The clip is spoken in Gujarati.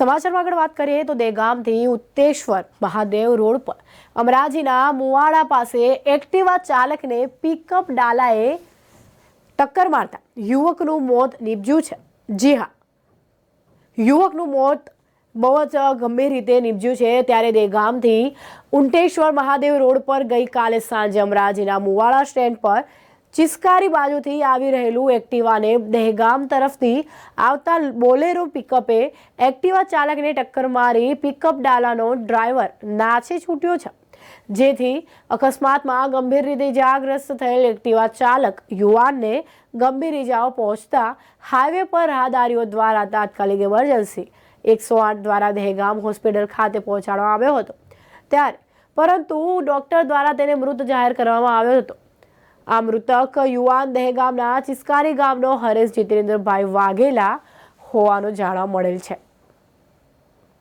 સમાચારમાં આગળ વાત કરીએ તો દેગામથી ઉત્તેશ્વર મહાદેવ રોડ પર અમરાજીના મુવાડા પાસે એક્ટિવા ચાલકને પિકઅપ ડાલાએ ટક્કર મારતા યુવકનું મોત નીપજ્યું છે. જી હા. યુવકનું મોત બહુ જ ગંભીર રીતે નીપજ્યું છે. ત્યારે દેગામથી ઉંટેશ્વર મહાદેવ રોડ પર ગઈકાલે સાંજે અમરાજીના મુવાડા સ્ટેન્ડ પર ચિસ્કારી બાજુથી આવી રહેલું એક્ટિવાને દહેગામ તરફથી આવતા બોલેરો પિકઅપે એક્ટિવા ચાલકને ટક્કર મારી પિકઅપ ડાલાનો ડ્રાઈવર નાચી છૂટ્યો છે. જેથી અકસ્માતમાં ગંભીર રીતે ઇજાગ્રસ્ત થયેલ એક્ટિવા ચાલક યુવાનને ગંભીર ઇજાઓ પહોંચતા હાઈવે પર રાહદારીઓ દ્વારા તાત્કાલિક ઇમરજન્સી એકસો આઠ દ્વારા દહેગામ હોસ્પિટલ ખાતે પહોંચાડવામાં આવ્યો હતો. ત્યારે પરંતુ ડોક્ટર દ્વારા તેને મૃત જાહેર કરવામાં આવ્યો હતો. આ મૃતક યુવાન દહેગામના ચિસ્કારી ગામનો હરેશ જીતેન્દ્રભાઈ વાઘેલા હોવાનું જાણવા મળેલ છે.